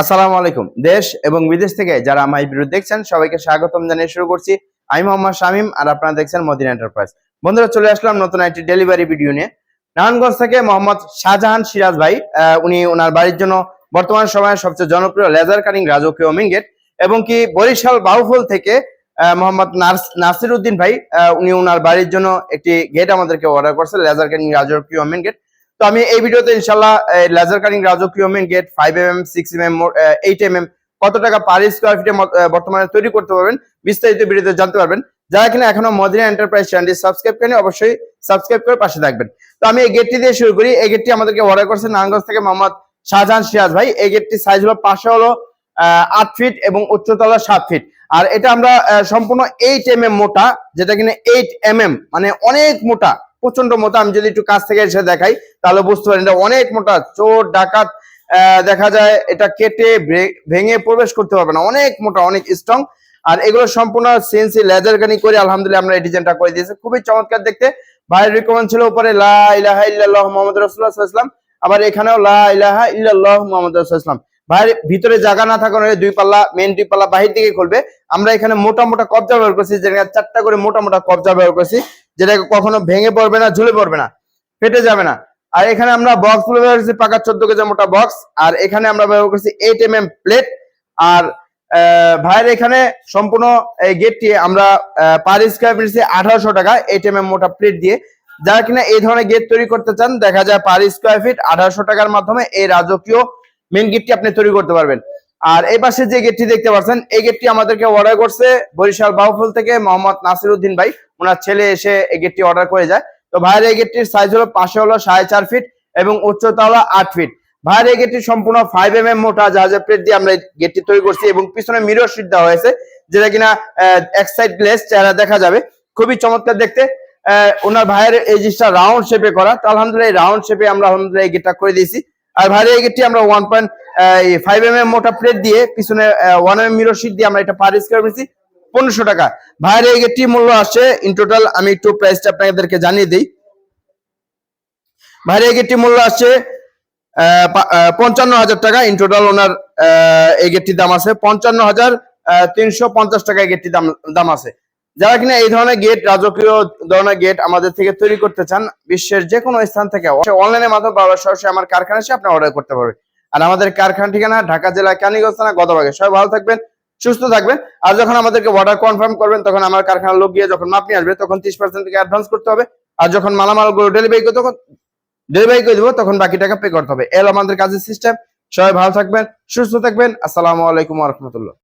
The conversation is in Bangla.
আসসালামু আলাইকুম। দেশ এবং বিদেশ থেকে যারা আমার ভিডিও দেখছেন, সবাইকে স্বাগতম জানিয়ে শুরু করছি। আমি মোহাম্মদ শামিম আর আপনারা দেখছেন মদিনা এন্টারপ্রাইজ। বন্ধুরা, চলে আসলাম নতুন একটি ডেলিভারি ভিডিও নিয়ে। নারায়ণগঞ্জ থেকে মোহাম্মদ শাহজাহান সিরাজ ভাই উনি ওনার বাড়ির জন্য বর্তমান সময়ে সবচেয়ে জনপ্রিয় লেজার কাটিং রাজকীয় মিনগেট এবং কি বরিশাল বাউফল থেকে মোহাম্মদ নাসির উদ্দিন ভাই উনি ওনার বাড়ির জন্য একটি গেট আমাদেরকে অর্ডার করছে লেজার কাটিং রাজকীয় মেন গেট তো আমি এই ভিডিওতে ইনশাল্লাহ লেজার কাটিং রাজকীয় main gate five M M six M M eight M M কত টাকা পার স্কোয়ার ফিটে বর্তমানে তৈরি করতে পারবেন, বিস্তারিত ভিডিওতে জানতে পারবেন। যারা কিনা এখনও মদিনা এন্টারপ্রাইজ চ্যানেলটি সাবস্ক্রাইব করেনি অবশ্যই সাবস্ক্রাইব করে পাশে থাকবেন। তো আমি এই গেটটি দিয়ে শুরু করি। এই গেটটি আমাদেরকে অর্ডার করছে নারায়ণগঞ্জ থেকে মোহাম্মদ শাহজাহান সিরাজ ভাই। এই গেটটি সাইজ হলো পাশে হলো আট ফিট এবং উচ্চতা হলো সাত ফিট আর এটা আমরা সম্পূর্ণ এইট এম এম মোটা, যেটা কিনা এইট এম এম মানে অনেক মোটা। প্রচণ্ড মোটা আমি যদি একটু কাছ থেকে এসে দেখাই, তাহলে বুঝতে পারেন এটা অনেক মোটা, চোর, ডাকাত দেখা যায় এটা কেটে ভেঙে প্রবেশ করতে পারবে না। অনেক মোটা, অনেক স্ট্রং আর এগুলো সম্পূর্ণ সিএনসি লেজার গানি করে আলহামদুলিল্লাহ আমরা এই ডিজাইনটা করে দিয়েছি। খুবই চমৎকার দেখতে। ভাইয়ের রিকমেন্ড ছিল উপরে, লা ইলাহা ইল্লাল্লাহ মুহাম্মদ ওয়াসাল্লাম। আবার এখানেও, লা ইলাহা ইল্লাল্লাহ মুহাম্মদ সাল্লাল্লাহু ভাইয়ের ভিতরে জায়গা না থাকার দুই পাল্লা মেন দুই পাল্লা বাহির দিকে খুলবে। আমরা এখানে মোটা মোটা কবজা ব্যবহার করছি যেটা চারটা করে মোটা মোটা কবজা ব্যবহার করছি। যেটা কখনো ভেঙে পড়বে না, ঝুলে পড়বে না, ফেটে যাবে না। আর এখানে আমরা বক্সগুলো ব্যবহার করছি পাকা চোদ্দ কেজি মোটা বক্স আর এখানে আমরা ব্যবহার করছি এইট এম এম প্লেট আর ভাইয়ের এখানে সম্পূর্ণ এই গেটটি আমরা পার স্কোয়ার ফিট আঠারোশো টাকা এইট এম এম মোটা প্লেট দিয়ে। যারা কিনা এই ধরনের গেট তৈরি করতে চান, দেখা যায় পার স্কোয়ার ফিট আঠারোশো টাকার মাধ্যমে এই রাজকীয় মেন গেটটি আপনি তৈরি করতে পারবেন। আর এই পাশে যে গেটটি দেখতে পাচ্ছেন এই গেটটি আমাদেরকে অর্ডার করছে বরিশাল বাউফল থেকে মোহাম্মদ নাসির উদ্দিন ভাই। ওনার ছেলে এসে এই গেটটি অর্ডার করে যায়। তো ভাইয়ের এই গেটটির সাইজ হলো পাশে হলো সাড়ে চার ফিট এবং উচ্চতা হলো আট ফিট ভাইয়ের এই গেটটি সম্পূর্ণ ফাইভ এম এম মোটা জাহাজের প্লেট দিয়ে আমরা গেটটি তৈরি করছি এবং পিছনে মিরর শিট দেওয়া হয়েছে যেটা কিনা এক সাইড গ্লেস চেহারা দেখা যাবে। খুবই চমৎকার দেখতে। আহ, ওনার ভাইয়ের এই জিনিসটা রাউন্ড শেপে করা। তো আলহামদুলিল্লাহ এই রাউন্ড শেপে আমরা আলহামদুলিল্লাহ এই গেটটা করে দিয়েছি। আর ভাইয়ের এই গেটটি আমরা one point five M M মোটা প্লেট দিয়ে পিছনে ওয়ান এম মিরর শিট দিয়ে আমরা এটা পার স্কোয়ার করেছি পনেরোশো টাকা। ভাইয়ের এই গেটটি মূল্য আসছে ইন টোটাল আমি একটু প্রাইসটা আপনাদেরকে জানিয়ে দিই। ভাইয়ের এই গেটটি মূল্য আসছে পঞ্চান্ন হাজার টাকা ইন টোটাল ওনার এই গেটটির দাম আছে। পঞ্চান্ন হাজার তিনশো পঞ্চাশ টাকা এই গেটটির দাম দাম আছে। যারা কিনা এই ধরনের গেট রাজকীয় ধরনের গেট আমাদের থেকে তৈরি করতে চান, বিশ্বের যে কোনো স্থান থেকে অনলাইনের মাধ্যমে বা সরাসরি আমার কারখানা এসে আপনি অর্ডার করতে পারবেন। আর আমাদের কারখানা ঠিকানা ঢাকা জেলা কানিগঞ্জ থানা গতবাগে সবাই ভালো থাকবেন, সুস্থ থাকবেন। আর যখন আমাদেরকে অর্ডার কনফার্ম করবেন, তখন আমার কারখানার লোক গিয়ে যখন মাপ নিয়ে আসবে, তখন ত্রিশ পার্সেন্ট থেকে অ্যাডভান্স করতে হবে। আর যখন মালামালগুলো ডেলিভারি করে তখন ডেলিভারি করে দেবো, তখন বাকি টাকা পে করতে হবে। এল আমাদের কাজের সিস্টেম সবাই ভালো থাকবেন, সুস্থ থাকবেন। আসসালামু আলাইকুম রহমতুল্লাহ।